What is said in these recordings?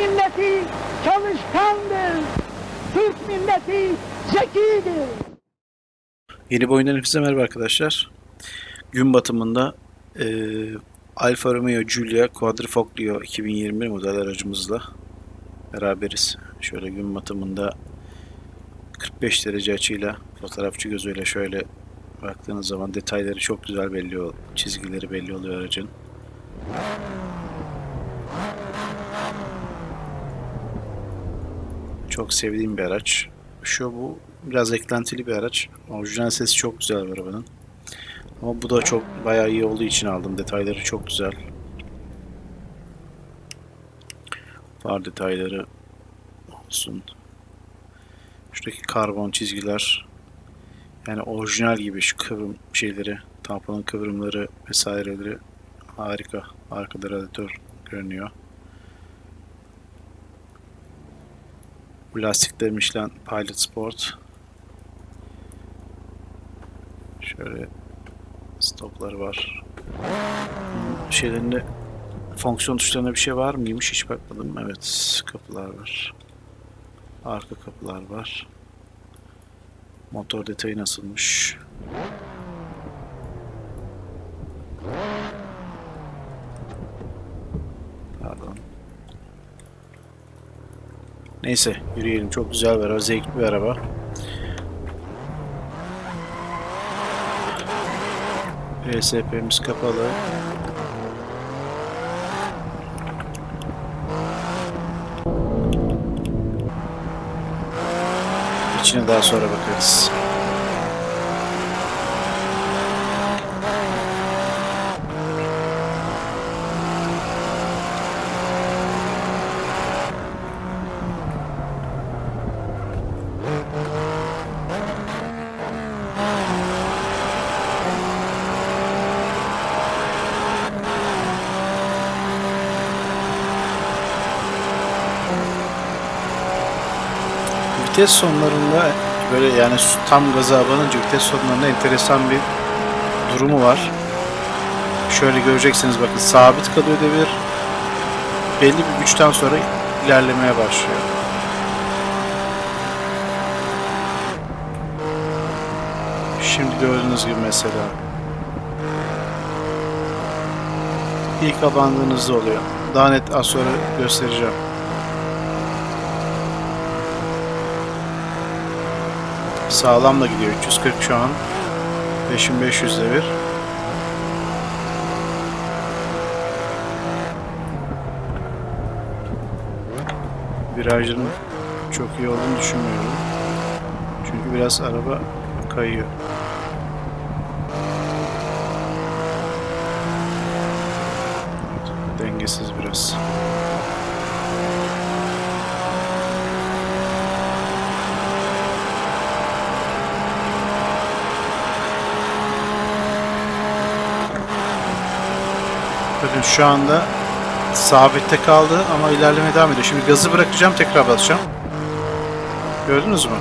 milleti çalışkandır. Türk milleti zekidir. Yeni bir oyundan hepinize merhaba arkadaşlar. Gün batımında eee Alfa Romeo Giulia Quadrifoglio 2021 model aracımızla beraberiz. Şöyle gün batımında 45 derece açıyla fotoğrafçı gözüyle şöyle baktığınız zaman detayları çok güzel belli oluyor. Çizgileri belli oluyor aracın. Çok sevdiğim bir araç. Şu bu biraz eklentili bir araç. Orijinal sesi çok güzel bu arabanın. Ama bu da çok bayağı iyi olduğu için aldım. Detayları çok güzel. Far detayları olsun. Şuradaki karbon çizgiler yani orijinal gibi şu kıvrım şeyleri, tamponun kıvrımları vesaireleri harika. Arkada radyatör görünüyor. Bu lastikler Michelin Pilot Sport. Şöyle stopları var. Şeylerinde fonksiyon tuşlarında bir şey var mıymış hiç bakmadım. Evet kapılar var. Arka kapılar var. Motor detayı nasılmış? Neyse yürüyelim. Çok güzel bir araba. Zevkli bir araba. PSP'miz kapalı. İçine daha sonra bakarız. Vites sonlarında böyle yani tam gaza abanınca vites sonlarında enteresan bir durumu var. Şöyle göreceksiniz bakın sabit kalıyor devir. Belli bir güçten sonra ilerlemeye başlıyor. Şimdi gördüğünüz gibi mesela. İlk abandığınızda oluyor. Daha net az sonra göstereceğim. Sağlam da gidiyor. 340 şu an. 5500 devir. Virajların çok iyi olduğunu düşünmüyorum. Çünkü biraz araba kayıyor. Dengesiz biraz. Bakın şu anda sabitte kaldı ama ilerlemeye devam ediyor. Şimdi gazı bırakacağım tekrar basacağım. Gördünüz mü?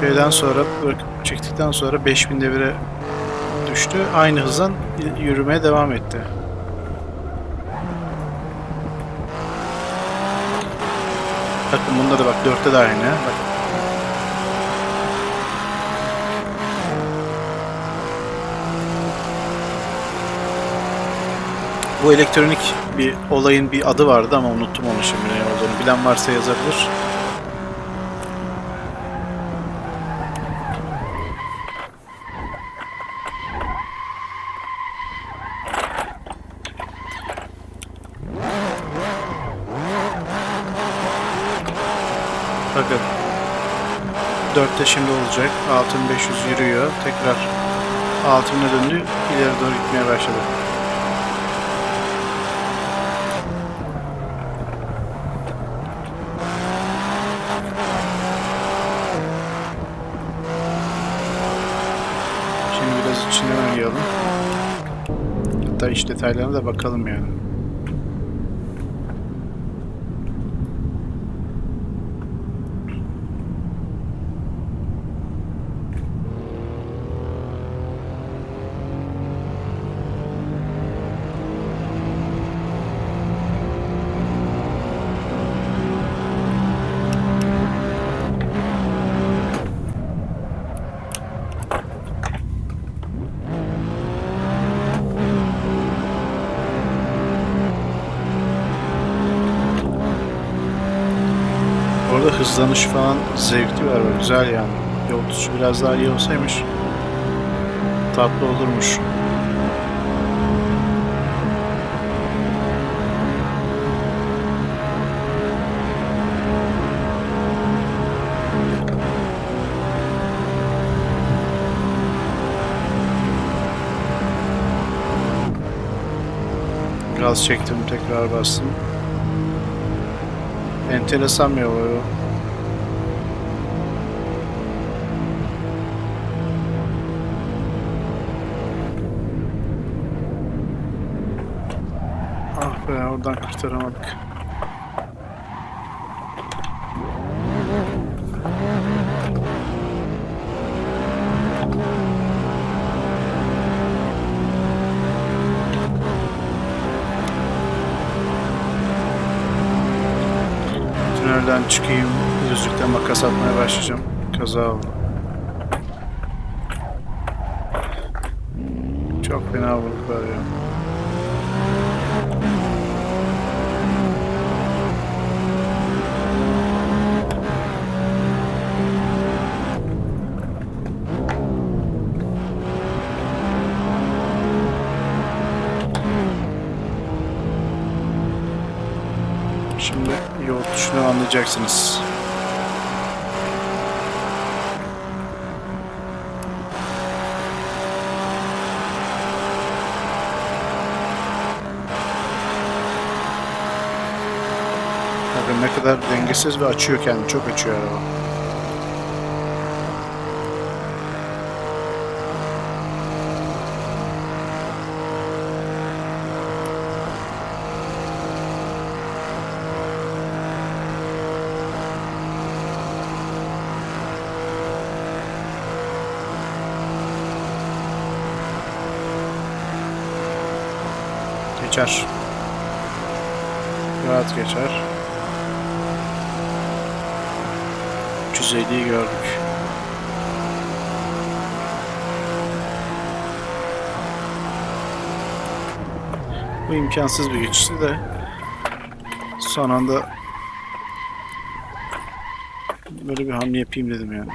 Şeyden sonra bırakıp çektikten sonra 5000 devire düştü. Aynı hızdan yürümeye devam etti. Bakın bunda da bak 4'te de aynı. Bak Bu elektronik bir olayın bir adı vardı ama unuttum onu şimdi ne olduğunu. Bilen varsa yazabilir. Bakın. 4'te şimdi olacak. 6500 yürüyor. Tekrar altına döndü. İleri doğru gitmeye başladı. Şimdi biraz içinden oynayalım. Hatta iç detaylarına da bakalım yani. Hızlanış falan zevkli var. Güzel yani. Yol tutuşu biraz daha iyi olsaymış tatlı olurmuş. Gaz çektim tekrar bastım. Enteresan bir hava yolu. Be oradan kurtaramadık. Tünelden çıkayım. Düzlükten makas atmaya başlayacağım. Kaza oldu. Çok fena vurduklar ya. Anlayacaksınız. Bakın ne kadar dengesiz ve açıyor kendini. Çok açıyor araba. Geçer. Rahat geçer. 350'yi gördük. Bu imkansız bir geçişti de son anda böyle bir hamle yapayım dedim yani.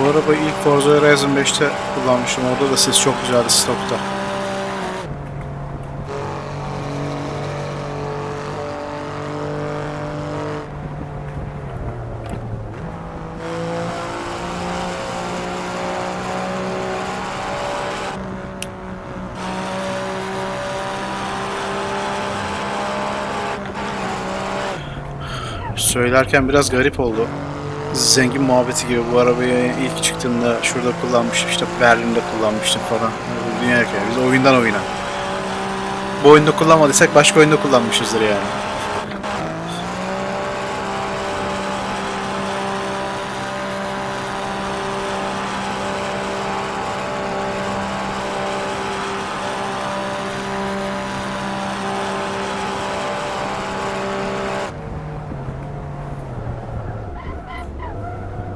Bu arabayı ilk Forza Horizon 5'te kullanmıştım. Orada da ses çok güzeldi stokta. Söylerken biraz garip oldu. Zengin muhabbeti gibi bu arabayı ilk çıktığımda şurada kullanmıştım işte Berlin'de kullanmıştım falan. Dünya hikaye. Biz oyundan oyuna. Bu oyunda kullanmadıysak başka oyunda kullanmışızdır yani.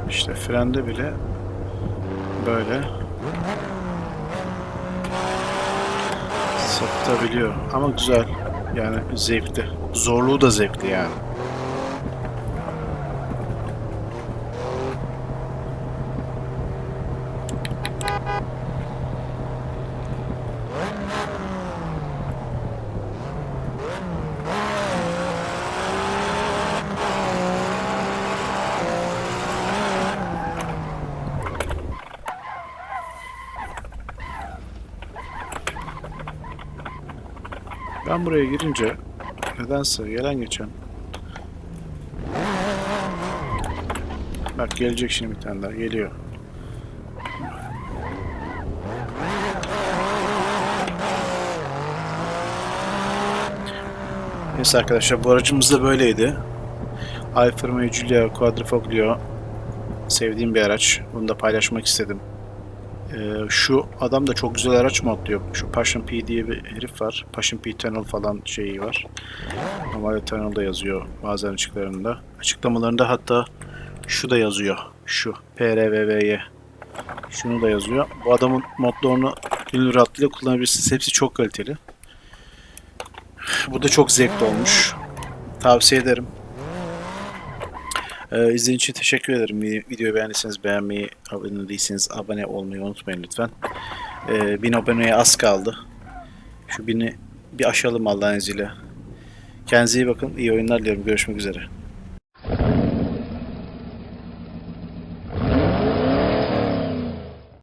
İşte frende bile böyle sapıtabiliyor. Ama güzel. Yani zevkli. Zorluğu da zevkli yani. Ben buraya girince nedense gelen geçen Bak gelecek şimdi bir tane daha geliyor. Neyse arkadaşlar bu aracımız da böyleydi. Alfa Romeo Giulia Quadrifoglio sevdiğim bir araç. Bunu da paylaşmak istedim. Ee, şu adam da çok güzel araç modluyor. Şu Passion P diye bir herif var. Passion P Tunnel falan şeyi var. Normalde Tunnel'da yazıyor bazen açıklarında. Açıklamalarında hatta şu da yazıyor. Şu PRVV'ye. Şunu da yazıyor. Bu adamın modlarını gönül rahatlığıyla kullanabilirsiniz. Hepsi çok kaliteli. Bu da çok zevkli olmuş. Tavsiye ederim. Ee, için teşekkür ederim. Vi- Videoyu beğendiyseniz beğenmeyi, abone değilseniz abone olmayı unutmayın lütfen. Ee, bin aboneye az kaldı. Şu bini bir aşalım Allah'ın izniyle. Kendinize iyi bakın. İyi oyunlar diliyorum. Görüşmek üzere.